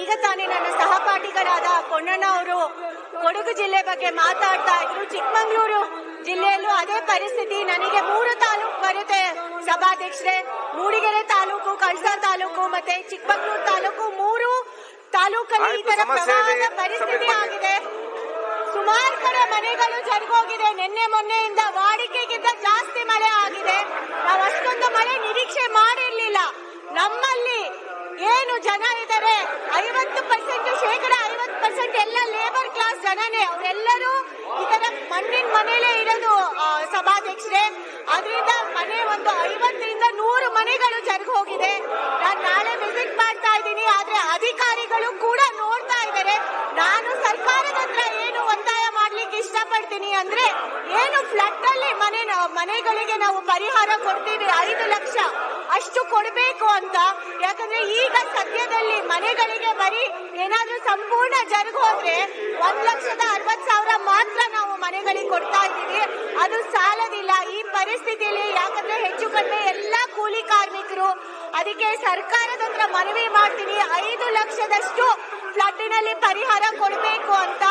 ಈಗ ತಾನೇ ನನ್ನ ಸಹಪಾಠಿಗಳಾದ ಪೊನ್ನಣ್ಣ ಅವರು ಕೊಡಗು ಜಿಲ್ಲೆ ಬಗ್ಗೆ ಮಾತಾಡ್ತಾ ಇದ್ರು. ಚಿಕ್ಕಮಂಗ್ಳೂರು ಜಿಲ್ಲೆಯಲ್ಲೂ ಅದೇ ಪರಿಸ್ಥಿತಿ. ನನಗೆ ಮೂರು ತಾಲೂಕು ಬರುತ್ತೆ. ಸಭಾಧ್ಯಕ್ಷರೇ ಮೂಡಿಗೆರೆ ತಾಲೂಕು ಕಳಸ ತಾಲೂಕು ಮತ್ತೆ ಚಿಕ್ಕಮಂಗ್ಳೂರು ತಾಲೂಕು. ಮೂರು ತಾಲೂಕಲ್ಲಿ ಈ ತರ ಪ್ರವಾಹದ ಪರಿಸ್ಥಿತಿ ಆಗಿದೆ. ಸುಮಾರು ಕಡೆ ಮನೆಗಳು ಜರುಗೋಗಿದೆ. ನಿನ್ನೆ ಮೊನ್ನೆಯಿಂದ ವಾಡಿಕೆಗಿಂತ ಜಾಸ್ತಿ ಮಳೆ ಆಗಿದೆ. ಜನನೇ, ಅವರೆಲ್ಲರೂ ಈ ತರ ಮಣ್ಣಿನ ಮನೇಲೆ ಇರೋದು ಸಭಾಧ್ಯಕ್ಷರೇ. ಅದರಿಂದ ಮನೆ ಒಂದು ಐವತ್ತರಿಂದ ನೂರು ಮನೆಗಳು ಜರುಗಿ ಹೋಗಿದೆ. ನಾನು ನಾಳೆ ವಿಸಿಟ್ ಮಾಡ್ತಾ ಇದ್ದೀನಿ, ಆದ್ರೆ ಅಧಿಕಾರಿಗಳು ಕೂಡ ನೋಡ್ತಾ ಇದ್ದಾರೆ. ನಾನು ಸರ್ಕಾರದ ಹತ್ರ ಏನು ಒತ್ತಾಯ ಮಾಡ್ಲಿಕ್ಕೆ ಇಷ್ಟಪಡ್ತೀನಿ ಅಂದ್ರೆ, ಏನು ಫ್ಲಡ್ ಅಲ್ಲಿ ಮನೆ, ಮನೆಗಳಿಗೆ ನಾವು ಪರಿಹಾರ ಕೊಡ್ತೀವಿ, ಐದು ಲಕ್ಷ. ಅಷ್ಟು ಕೊಡಬೇಕು ಅಂತ. ಯಾಕಂದ್ರೆ ಈಗ ಸದ್ಯದಲ್ಲಿ ಮನೆಗಳಿಗೆ ಬರೀ ಏನಾದ್ರೂ ಸಂಪೂರ್ಣ ಜರುಗು ಹೋದ್ರೆ ಒಂದ್ ಲಕ್ಷದ ಅರವತ್ ಸಾವಿರ ಮಾತ್ರ ನಾವು ಮನೆಗಳಿಗೆ ಕೊಡ್ತಾ ಇದ್ದೀವಿ. ಅದು ಸಾಲದಿಲ್ಲ. ಈ ಪರಿಸ್ಥಿತಿಯಲ್ಲಿ ಯಾಕಂದ್ರೆ ಹೆಚ್ಚು ಕಡಿಮೆ ಎಲ್ಲಾ ಕೂಲಿ ಕಾರ್ಮಿಕರು, ಅದಕ್ಕೆ ಸರ್ಕಾರದ ಹತ್ರ ಮನವಿ ಮಾಡ್ತೀನಿ. ಐದು ಲಕ್ಷದಷ್ಟು ಫ್ಲಡ್ನಲ್ಲಿ ಪರಿಹಾರ ಕೊಡಬೇಕು ಅಂತ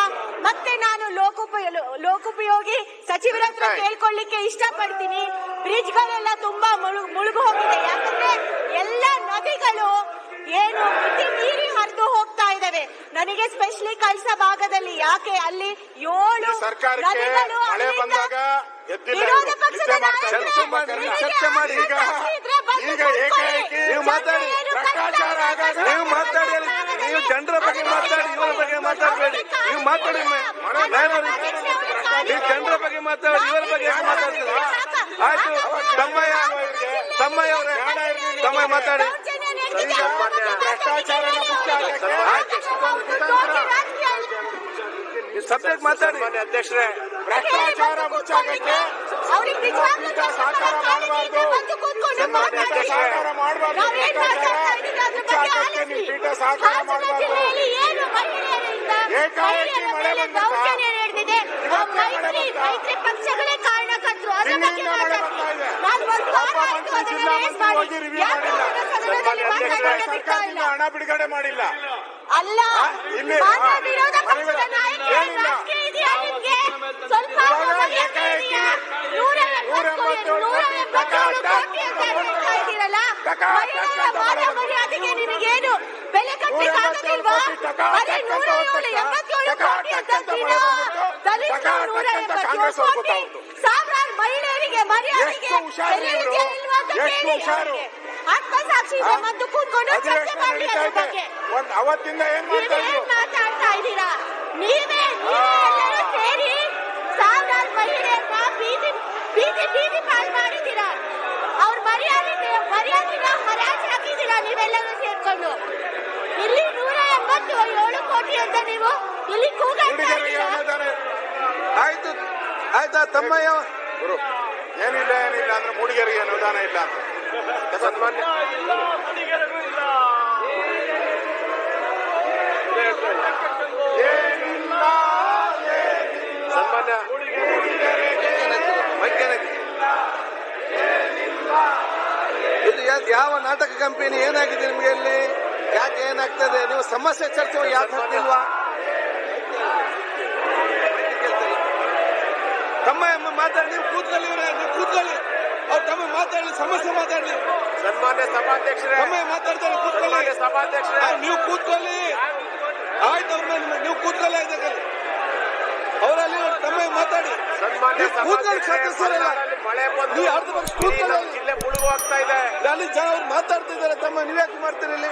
ಮತ್ತೆ ನಾನು ಲೋಕೋಪಯೋಗಿ ಲೋಕೋಪಯೋಗಿ ಸಚಿವರ ಹತ್ರ ಕೇಳ್ಕೊಳ್ಳಿಕ್ಕೆ ಇಷ್ಟಪಡ್ತೀನಿ ಬ್ರಿಡ್ಜ್ಗಳೆಲ್ಲ ತುಂಬಾ ಮುಳು- ಮುಳುಗು ಹೋಗಿದೆ ಯಾಕಂದ್ರೆ ಎಲ್ಲ ನದಿಗಳು ಏನು ಮಿತಿ ಮೀರಿ ಹರಿದು ಹೋಗ್ತಾ ಇದಾವೆ ನನಗೆ ಸ್ಪೆಷಲಿ ಕಳ್ಸ ಭಾಗದಲ್ಲಿ ಯಾಕೆ ಅಲ್ಲಿ ಏಳು ನದಿಗಳು ವಿರೋಧ. ಪಕ್ಷದ ನಾಯಕರೇ, ಚರ್ಚೆ ಮಾಡಿ, ಈಗ. ಈಗ ಕೂತ್ಕೊಳ್ಳಿ. ಏಕಾಏಕಿ ನೀವು ಮಾತಾಡಿ. ಭ್ರಷ್ಟಾಚಾರ ಆಗಾಗ ನೀವು ಮಾತಾಡಿ ಜನರ ಬಗ್ಗೆ ಮಾತಾಡಿ ಇವರ ಬಗ್ಗೆ ಮಾತಾಡಬೇಡಿ. ನೀವು ಮಾತಾಡಿ ನಾನು ನೀವು ಜನರ ಬಗ್ಗೆ ಮಾತಾಡಿ ಇವರ ಬಗ್ಗೆ ಮಾತಾಡ್ತೀರಾ? ಆಯ್ತು ತಮ್ಮಯ್ಯ ತಮ್ಮಯ್ಯ ಅವರೇ ತಮ್ಮಯ್ಯ ಮಾತಾಡಿ. ಆಯ್ತು. ಸಬ್ಜೆಕ್ಟ್ ಮಾತಾಡಿ. ಅಧ್ಯಕ್ಷರೇ ಭ್ರಷ್ಟಾಚಾರ ಪೀಠ ಸಾಕಾರ ಮಾಡಬಾರ್ದು. ಬಂದು ಕೂತ್ಕೊಂಡು ಸನ್ಮಾನ್ಯ ಸಾಕಾರ ಮಾಡಬಾರ್ದು ಪೀಠ ಮಾಡಬಾರ್ದು. ಏಕಾಏಕಿ ಮಳೆ ಮೈತ್ರಿ ಪಕ್ಷಗಳೇ ಕಾರಣಕರ್ತರು ಬರ್ತಾ ಇದೆ. ಮಂತ್ರಿ, ಜಿಲ್ಲಾ ಮಂತ್ರಿ ಹೋಗಿ ಮಾಡಿಲ್ಲ. ಸರ್ಕಾರದಿಂದ ಹಣ ಬಿಡುಗಡೆ ಮಾಡಿಲ್ಲ. ಅಲ್ಲ ಇಲ್ಲಿ, ಮಾನ ಮರ್ಯಾದೆಗೆ ನಿಮಗೇನು? ಬೆಲೆ ಕಟ್ಟಲಿಕ್ಕೆ ನೂರ ಆಗೋದಿಲ್ವಾ ಎಂಬತ್ತೇಳು ಕೋಟಿ ಟಕ, ಬರೀ ಟಕ, ನೂರ ಏಳು ಎಂಬತ್ತೇಳು ಕೋಟಿ ಟಕ ಅಂತ ಅಂತ ಅಂತೀರಾ? ಬಂದ್ಬಿಟ್ಟು, ದಲಿತರು ಟಕ, ನೂರ ಎಂಬತ್ತೇಳು ಕೋಟಿ ಸಾವಿರಾರು ಮಹಿಳೆಯರಿಗೆ ಮರ್ಯಾದೆಗೆ ಬೆಲೆ ಇದೆಯಾ ಇಲ್ವಾ ಅಂತ ಕೇಳಿ? ಅವ್ರಿಗೆ. ಆತ್ಮಸಾಕ್ಷಿ ಇದೆ ಆ? ಕೂತ್ಕೊಂಡು ಚರ್ಚೆ ಮಾಡಿ ಅದ್ರ ಬಗ್ಗೆ ಒಂದ್ ಅವತ್ತಿಂದ ಏನ್ ಮಾಡ್ತಾ ಇದ್ರು ನೀವೇನ್ ಮಾತಾಡ್ತಾ ಇದ್ದೀರಾ? ನೀವೇ ನೀವೇ ಎಲ್ಲರೂ ಸೇರಿ ಸಾವಿರಾರು ಮಹಿಳೆಯರನ್ನ ಬೀದಿ ಬೀದಿ ಬೀದಿ ಪಾಲ್ ಮಾಡಿದ್ದೀರಾ? ನೀವೆಲ್ಲರೂ ಸೇರ್ಕೊಂಡು. ಇಲ್ಲಿ ನೂರ ಎಂಬತ್ತು ಏಳು ಕೋಟಿ ಅಂತ ನೀವು ಇಲ್ಲಿ ಆಯ್ತು ಆಯ್ತಾ ತಮ್ಮಯ್ಯ? ಗುರು ಏನಿಲ್ಲ ಏನಿಲ್ಲ ಅಂದ್ರೆ ಮೂಡಿಗೆರಿಗೆ ಅನುದಾನ ಇಲ್ಲ ಅಂತ. ಸನ್ಮಾನ್ಯ ಏನಿಲ್ಲ ಸನ್ಮಾನ್ಯ ಮೈಕೇನಕ್ಕೆ ಇದು ಯಾ- ಯಾವ ನಾಟಕ ಕಂಪನಿ ಏನಾಗಿದೆ ನಿಮಗೆ ಇಲ್ಲಿ? ಯಾಕೆ ಏನಾಗ್ತದೆ? ನೀವು ಸಮಸ್ಯೆ ಚರ್ಚೆ ಯಾಕೆ ಹಾಕ್ತಿಲ್ವಾ? ತಮ್ಮ ಅಮ್ಮ ಮಾತಾಡಿ ನೀವು ಕೂತ್ಕೊಳ್ಳಿ ನೀವು ಕೂತ್ಕೊಳ್ಳಿ. ಅವ್ರು ತಮ್ಮ ಮಾತಾಡಲಿ ಸಮಸ್ಯೆ ಮಾತಾಡಲಿ. ಸನ್ಮಾನ್ಯ ಸಭಾಧ್ಯಕ್ಷರೇ. ತಮ್ಮ ಮಾತಾಡ್ತಾರೆ ಕೂತ್ಕೊಳ್ಳಿ. ಸಭಾಧ್ಯಕ್ಷರೇ. ನೀವು ಕೂತ್ಕೊಳ್ಳಿ. ಆಯ್ತು ನೀವು ಕೂತ್ಕೊಳ್ಳಿ ಆಯ್ತು ಅವರಲ್ಲಿ ತಮ್ಮ ಮಾತಾಡಿ. ಕೂತ್ಕೊಳ್ಳಿ ಸದಸ್ಯರೆಲ್ಲ ಮಳೆ ನೀವು ಅರ್ಧ ನಮ್ಮ ಕೂತ್ಕೊಳ್ಳಿ. ಆಗ್ತಾ ಇದೆ. ಅಲ್ಲಿ ಜನ ಅವ್ರು ಮಾತಾಡ್ತಿದ್ದಾರೆ. ತಮ್ಮ ನೀವ್ಯಾಕೆ ಮಾಡ್ತೀರಿ ಇಲ್ಲಿ